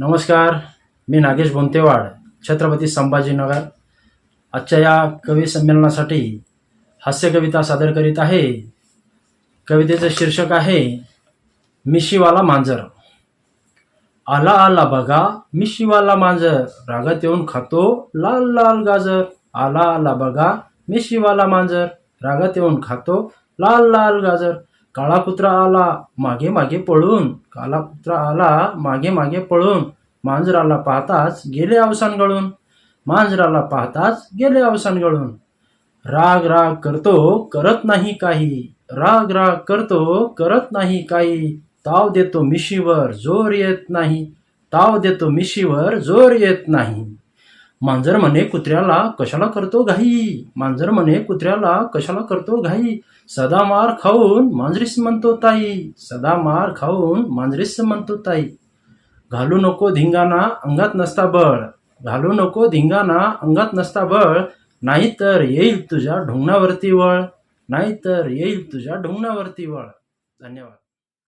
नमस्कार मी नागेश बोंतेवाड छत्रपती संभाजीनगर. आजच्या या कवी संमेलनासाठी हास्यकविता सादर करीत आहे. कवितेचं शीर्षक आहे मिशीवाला मांजर. आला आला बघा मिशीवाला मांजर. रागात येऊन खातो लाल लाल गाजर. आला आला बघा मिशीवाला मांजर. रागात येऊन खातो लाल लाल गाजर. काळा कुत्रा आला मागे मागे पळून. काला कुत्रा आला मागे मागे पळून. मांजराला पाहताच गेले अवसान गळून. मांजराला पाहताच गेले अवसान गळून. राग राग करतो करत नाही काही. राग राग करतो करत नाही काही. ताव देतो मिशीवर जोर येत नाही. ताव देतो मिशीवर जोर येत नाही. मांजर म्हणे कुत्र्याला कशाला करतो घाई? मांजर म्हणे कुत्र्याला कशाला करतो घाई? सदा मार खाऊन मांजरीस म्हणतो ताई. सदा मार खाऊन मांजरीस म्हणतो ताई. घालू नको धिंगाणा अंगात नसता बळ. घालू नको धिंगाणा अंगात नसता बळ. नाहीतर येईल तुझ्या ढोंगणावरती वळ. नाहीतर येईल तुझ्या ढोंगणावरती वळ. धन्यवाद.